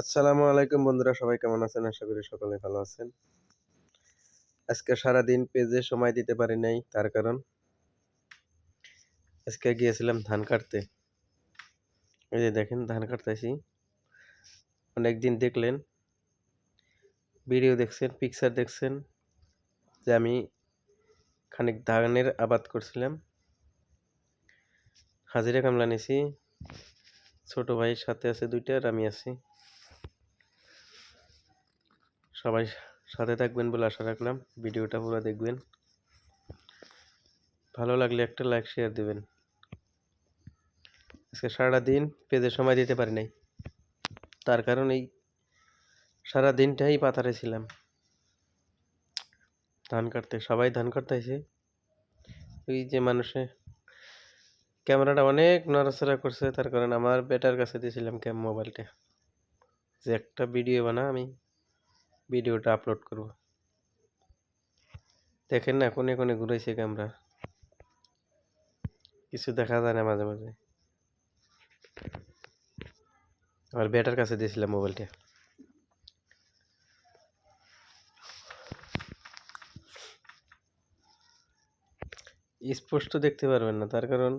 আসসালামু আলাইকুম বন্ধুরা, সবাই কেমন আছেন? আশা করি সকলে ভালো আছেন। আজকে সারাদিন পেজে সময় দিতে পারি নাই, তার কারণ আজকে গিয়েছিলাম ধান কাটতে। এই যে দেখেন, ধান কাটতেছি। অনেক দিন দেখলেন, ভিডিও দেখছেন পিকচার দেখছেন যে আমি খানিক ধানের আবাদ করছিলাম। হাজিরা কামলা নিছি, ছোট ভাইয়ের সাথে আছে দুইটা আর আমি আছি। সবাই সাথে থাকবেন বলে আশা রাখলাম। ভিডিওটা পুরো দেখবেন। ভালো লাগলে একটা লাইক শেয়ার দেবেন। আজকে সারা দিন পেজে সময় দিতে পারি নাই। তার কারণ এই সারা দিনটাই পাতারে ছিলাম। ধান কাটতে, সবাই ধান কাটতে আসে ওই যে মানুষে ক্যামেরাটা অনেক নড়াচড়া করছে, তার কারণ আমার বেটার কাছে দিয়েছিলাম ক্যাম মোবাইলটা যে একটা ভিডিও বানা আমি। ভিডিওটা আপলোড করব। দেখেন না কোনে কোনে ঘুরেছে ক্যামেরা কিছু দেখা যায় না মাঝে মাঝে। আমার বেটার কাছে দিয়েছিলাম মোবাইলটা। স্পষ্ট দেখতে পারবেন না, তার কারণ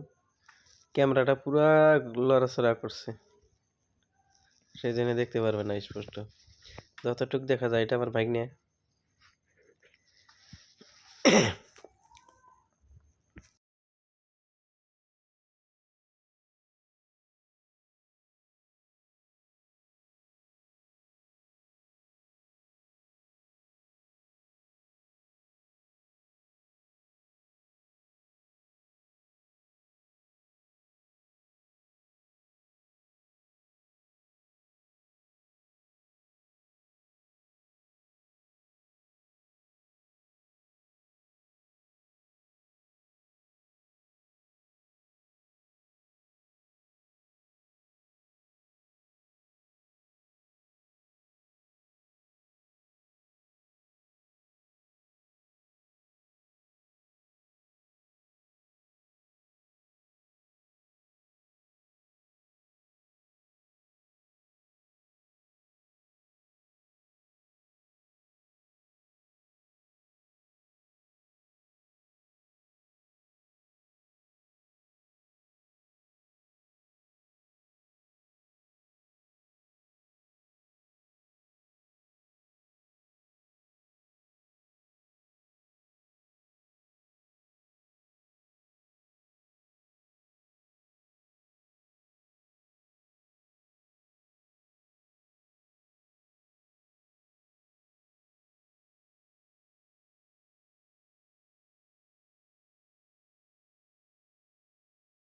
ক্যামেরাটা পুরা লড়াচড়া করছে। সেই জন্য দেখতে পারবেন না স্পষ্ট। যতটুকু দেখা যায় এটা আমার বাইক নিয়ে